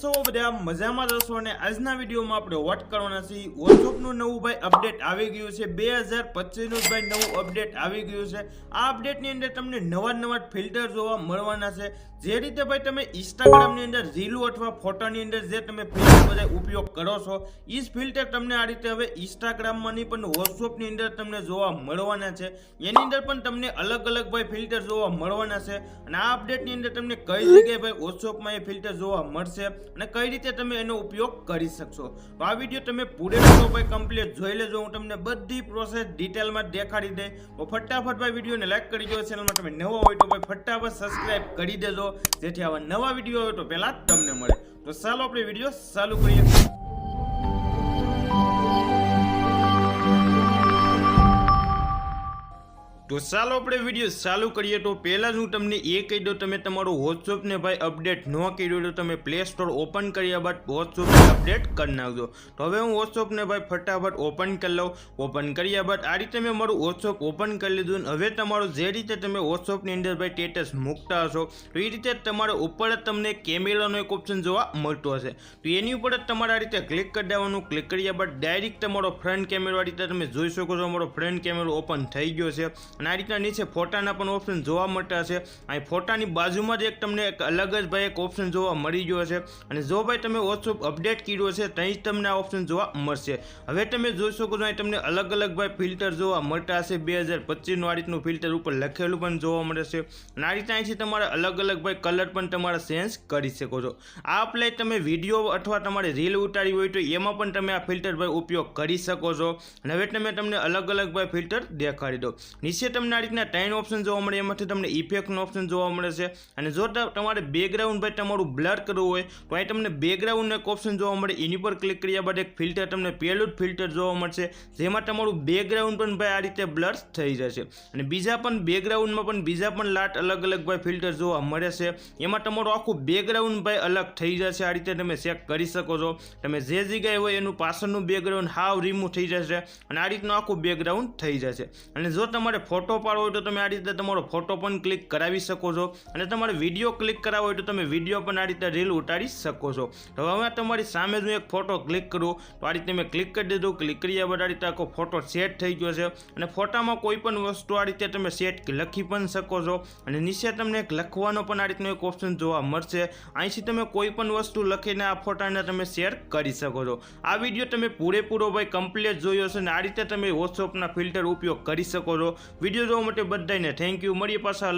છો બધા? મજામાં જશો અને આજના વિડીયોમાં આપણે વોટ કરવાના છીએ. વોટ્સઅપનું નવું ભાઈ અપડેટ આવી ગયું છે. બે હજાર પચીસનું ભાઈ નવું અપડેટ આવી ગયું છે. આ અપડેટની અંદર તમને નવા નવા ફિલ્ટર જોવા મળવાના છે. જે રીતે ભાઈ તમે ઇન્સ્ટાગ્રામની અંદર રીલો અથવા ફોટાની અંદર જે તમે ફિલ્ટર બધા ઉપયોગ કરો છો એ જ ફિલ્ટર તમને આ રીતે હવે ઇન્સ્ટાગ્રામમાં નહીં પણ વોટ્સઅપની અંદર તમને જોવા મળવાના છે. એની અંદર પણ તમને અલગ અલગ ભાઈ ફિલ્ટર જોવા મળવાના છે. અને આ અપડેટની અંદર તમને કઈ જગ્યાએ ભાઈ વોટ્સઅપમાં એ ફિલ્ટર જોવા મળશે? અને કઈ રીતે તમે એનો ઉપયોગ કરી શકશો? તો આ વીડિયો તમે પૂરેપૂરો ભાઈ કમ્પ્લીટ જોઈ લેજો. હું તમને બધી પ્રોસેસ ડિટેલમાં દેખાડી દે. તો ફટાફટ, ભાઈ, વિડીયોને લાઈક કરી દો. ચેનલમાં તમે નવો હોય તો, ભાઈ, ફટાફટ સબસ્ક્રાઈબ કરી દેજો. જેથી આવા નવા વીડિયો હોય તો પહેલા તમને મળે. તો ચાલો આપણે વીડિયો ચાલુ કરીએ. તો ચાલો આપણે વીડિયો ચાલુ કરીએ તો પહેલાં જ હું તમને એ કહી દઉં, તમે તમારું વોટ્સઅપને ભાઈ અપડેટ ન કર્યું તો તમે પ્લે સ્ટોર ઓપન કર્યા બાદ વોટ્સઅપને અપડેટ કરી નાખજો. તો હવે હું વોટ્સઅપને ભાઈ ફટાફટ ઓપન કરી લઉં. ઓપન કર્યા બાદ આ રીતે મેં મારું વોટ્સઅપ ઓપન કરી લીધું અને હવે તમારું જે રીતે તમે વોટ્સઅપની અંદર ભાઈ સ્ટેટસ મૂકતા હશો, તો એ રીતે તમારે ઉપર જ તમને કેમેરાનો એક ઓપ્શન જોવા મળતો હશે. તો એની ઉપર જ તમારે આ રીતે ક્લિક કરી દેવાનું. ક્લિક કર્યા બાદ ડાયરેક્ટ તમારો ફ્રન્ટ કેમેરો રીતે તમે જોઈ શકો છો, મારો ફ્રન્ટ કેમેરો ઓપન થઈ ગયો છે. અને આ રીતના નીચે ફોટાના પણ ઓપ્શન જોવા મળતા છે અહીં ફોટાની બાજુમાં જ એક તમને એક અલગ જ ભાઈ એક ઓપ્શન જોવા મળી ગયો છે અને જો ભાઈ તમે વોટ્સઅપ અપડેટ કર્યો છે ત્યાં જ તમને આ ઓપ્શન જોવા મળશે. હવે તમે જોઈ શકો છો અહીં તમને અલગ અલગ ભાઈ ફિલ્ટર જોવા મળતા હશે. બે હજાર પચીસનું આ રીતનું ફિલ્ટર ઉપર લખેલું પણ જોવા મળે છે. અને આ રીતના અહીંથી તમારે અલગ અલગ ભાઈ કલર પણ તમારે ચેન્જ કરી શકો છો. આ અપ્લાય તમે વીડિયો અથવા તમારે રીલ ઉતારી હોય તો એમાં પણ તમે આ ફિલ્ટર ભાઈ ઉપયોગ કરી શકો છો. અને હવે તમે તમને અલગ અલગ ભાઈ ફિલ્ટર દેખાડી દો નીચે તમને આ રીતના ત્રણ ઓપ્શન જોવા મળે, એમાંથી તમને ઇફેક્ટનો ઓપ્શન જોવા મળે છે. અને જો તમારે બેકગ્રાઉન્ડ ભાઈ તમારું બ્લર કરવું હોય, તો અહીં તમને બેકગ્રાઉન્ડનો એક ઓપ્શન જોવા મળે. એની પર ક્લિક કર્યા બાદ એક ફિલ્ટર તમને પહેલું જ ફિલ્ટર જોવા મળશે, જેમાં તમારું બેકગ્રાઉન્ડ પણ ભાઈ આ રીતે બ્લર થઈ જશે. અને બીજા પણ બેકગ્રાઉન્ડમાં પણ બીજા પણ લાટ અલગ અલગ ભાઈ ફિલ્ટર જોવા મળે છે. એમાં તમારું આખું બેકગ્રાઉન્ડ ભાઈ અલગ થઈ જશે. આ રીતે તમે ચેક કરી શકો છો. તમે જે જગ્યાએ હોય એનું પાછળનું બેકગ્રાઉન્ડ હાવ રિમૂવ થઈ જશે. અને આ રીતનું આખું બેકગ્રાઉન્ડ થઈ જશે. અને જો તમારે ફોટો પાડવો હોય તો તમે આ રીતે તમારો ફોટો પણ ક્લિક કરાવી શકો છો અને તમારે વીડિયો ક્લિક કરાવવો હોય તો તમે વીડિયો પણ આ રીતે રીલ ઉતારી શકો છો. તો હવે તમારી સામે જ હું એક ફોટો ક્લિક કરું. તો આ રીતે મેં ક્લિક કરી દીધું. ક્લિક કર્યા બાદ આ રીતે આખો ફોટો સેટ થઈ ગયો છે. અને ફોટામાં કોઈ પણ વસ્તુ આ રીતે તમે સેટ લખી પણ શકો છો. અને નીચે તમને એક લખવાનો પણ આ રીતનો એક ઓપ્શન જોવા મળશે. અહીંથી તમે કોઈ પણ વસ્તુ લખીને આ ફોટાને તમે શેર કરી શકો છો. આ વીડિયો તમે પૂરેપૂરો ભાઈ કમ્પ્લીટ જોયો છે અને આ રીતે તમે વોટ્સઅપના ફિલ્ટર ઉપયોગ કરી શકો છો. વીડિયો જોવા માટે બધાને થેન્ક યુ મળીએ પાછા